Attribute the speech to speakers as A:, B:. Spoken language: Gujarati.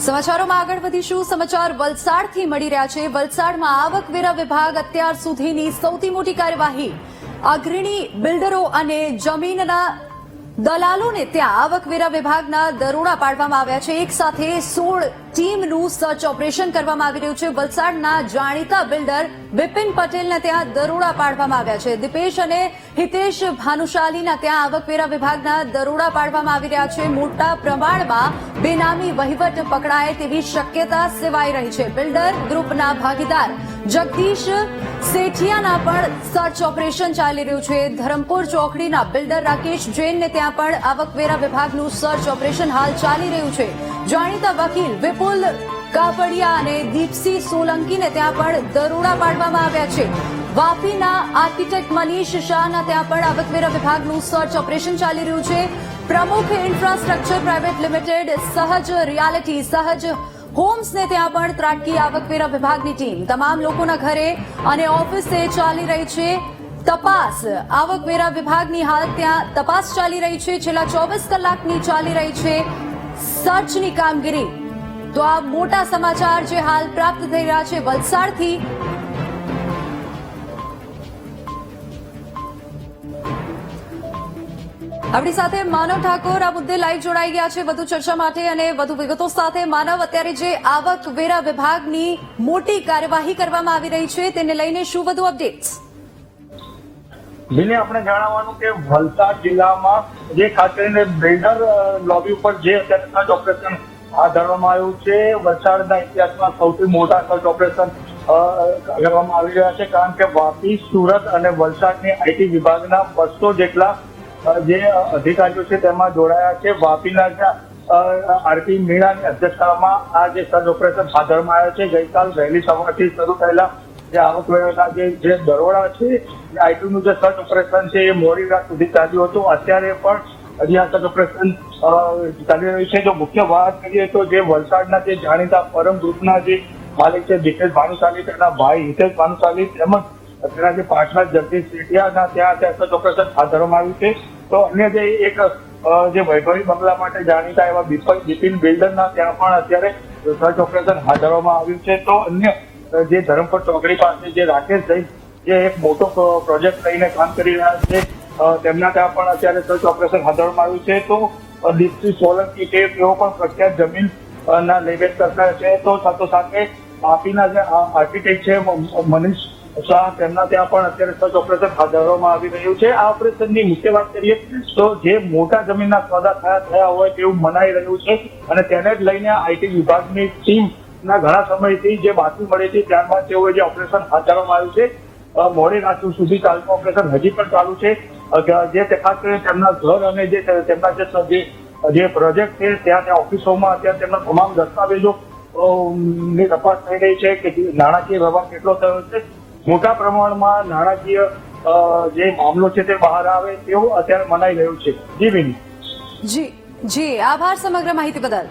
A: સમાચારોમાં આગળ વધીશું. સમાચાર વલસાડથી મળી રહ્યા છે. વલસાડમાં આવકવેરા વિભાગ અત્યાર સુધીની સૌથી મોટી કાર્યવાહી. અગ્રણી બિલ્ડરો અને જમીનના દલાલોને ત્યાં આવકવેરા વિભાગના દરોડા પાડવામાં આવ્યા છે. એક સાથે સોળ ટીમનું સર્ચ ઓપરેશન કરવામાં આવી રહ્યું છે. વલસાડના જાણીતા બિલ્ડર બિપિન પટેલને ત્યાં દરોડા પાડવામાં આવ્યા છે. દિપેશ અને હિતેશ ભાનુશાલીના ત્યાં આવકવેરા વિભાગના દરોડા પાડવામાં આવી રહ્યા છે. મોટા પ્રમાણમાં બેનામી વહીવટ પકડાય તેવી શક્યતા સેવાઈ રહી છે. બિલ્ડર ગ્રુપના ભાગીદાર જગદીશ સેઠિયાના પણ સર્ચ ઓપરેશન ચાલી રહ્યું છે. ધરમપુર ચોકડીના બિલ્ડર રાકેશ જૈનને ત્યાં પણ આવકવેરા વિભાગનું સર્ચ ઓપરેશન હાલ ચાલી રહ્યું છે. જાણીતા વકીલ વિપુલ કાપડિયા અને દીપસિંહ સોલંકીને ત્યાં પણ દરોડા પાડવામાં આવ્યા છે. વાપીના આર્કિટેક્ટ મનીષ શાહના ત્યાં પણ આવકવેરા વિભાગનું સર્ચ ઓપરેશન ચાલી રહ્યું છે. Pramukh infrastructure private limited Sahaj realty, Sahaj હોમ્સને ત્યાં પણ ત્રાટકી આવકવેરા વિભાગની ટીમ. તમામ લોકોના ઘરે અને ઓફિસે ચાલી રહી છે તપાસ. આવકવેરા વિભાગની હાલ ત્યાં તપાસ ચાલી રહી છે. છેલ્લા ચોવીસ કલાકની ચાલી રહી છે સર્ચની કામગીરી. તો આ મોટા સમાચાર જે હાલ પ્રાપ્ત થઈ રહ્યા છે વલસાડથી આપણી સાથે માનવ ઠાકોર, આ મુદ્દે લાઈવ જોડાઈ ગયા છે વધુ ચર્ચા માટે અને વધુ વિગતો સાથે. માનવ, અત્યારે જે આવકવેરા વિભાગની મોટી કાર્યવાહી કરવામાં આવી રહી છે, તેને લઈને શું વધુ અપડેટ્સ
B: આપણે જણાવવાનું કે વલસાડ જિલ્લામાં જે ખાસ કરીને બિલ્ડર લોબી ઉપર જે અત્યારે ઓપરેશન હાથ ધરવામાં આવ્યું છે, વલસાડના ઇતિહાસમાં સૌથી મોટા સર્ચ ઓપરેશન કરવામાં આવી રહ્યા છે. કારણ કે વાપી, સુરત અને વલસાડની આઈટી વિભાગના બસો જેટલા જે અધિકારીઓ છે તેમાં જોડાયા છે. વાપીના આરપી મીણાની અધ્યક્ષતામાં આ જે સર્ચ ઓપરેશન હાથ આવ્યો છે. ગઈકાલ વહેલી સવારથી શરૂ થયેલા જે આવકવેરાના જે દરોડા છે આઈટીનું જે સર્ચ ઓપરેશન છે એ મોડી રાત સુધી ચાલ્યું હતું. અત્યારે પણ હજી આ સર્ચ ઓપરેશન ચાલી રહ્યું છે. જો મુખ્ય વાત કરીએ તો જે વલસાડના જે જાણીતા પરમ ગ્રુપના જે માલિક છે દીપેશ ભાનુશાલી, તેના ભાઈ હિતેશ ભાનુશાલી તેમજ તેના જે પાર્ટનર જગદીશ સેઠિયાના ત્યાં સર્ચ ઓપરેશન હાથ ધરવામાં આવ્યું છે. તો અન્ય જે એક જે વૈભવી બંગલા માટે જાણીતા એવા બિપિન બિપિન બિલ્ડરના ત્યાં પણ અત્યારે સર્ચ ઓપરેશન હાથ ધરવામાં આવ્યું છે. તો અન્ય જે ધરમપુર ચોકડી પાસે જે રાકેશ જૈન જે એક મોટો પ્રોજેક્ટ લઈને કામ કરી રહ્યા છે તેમના ત્યાં પણ અત્યારે સર્ચ ઓપરેશન હાથ ધરવામાં આવ્યું છે. તો દીપસિંહ સોલંકી કે તેઓ પણ પ્રખ્યાત જમીન ના લેવેચ કરતા છે. તો સાથોસાથે આપીના જે આર્કિટેક્ટ છે મનીષ શાહ તેમના ત્યાં પણ અત્યારે સર્ચ ઓપરેશન હાથ ધરવામાં આવી રહ્યું છે. આ ઓપરેશનની મુખ્ય વાત કરીએ તો જે મોટા જમીનના સોદા થયા થયા હોય તેવું મનાઈ રહ્યું છે અને તેને જ લઈને આઈટી વિભાગની ટીમ ના ઘણા સમયથી જે બાતમી મળી હતી ત્યારબાદ તેઓએ જે ઓપરેશન હાથ ધરવામાં આવ્યું છે મોડી રાત સુધી ચાલતું ઓપરેશન હજી પણ ચાલુ છે. જે ખાસ કરીને તેમના ઘર અને જે તેમના જે જે પ્રોજેક્ટ છે ત્યાં ત્યાં ઓફિસોમાં અત્યારે તેમના તમામ દસ્તાવેજો ની તપાસ થઈ રહી છે કે નાણાકીય વ્યવહાર કેટલો થયો છે મોટા પ્રમાણમાં નાણાકીય જે મામલો છે તે બહાર આવે તેવું અત્યારે મનાઈ રહ્યું છે. જી, વિની.
A: જી જી, આભાર સમગ્ર માહિતી બદલ.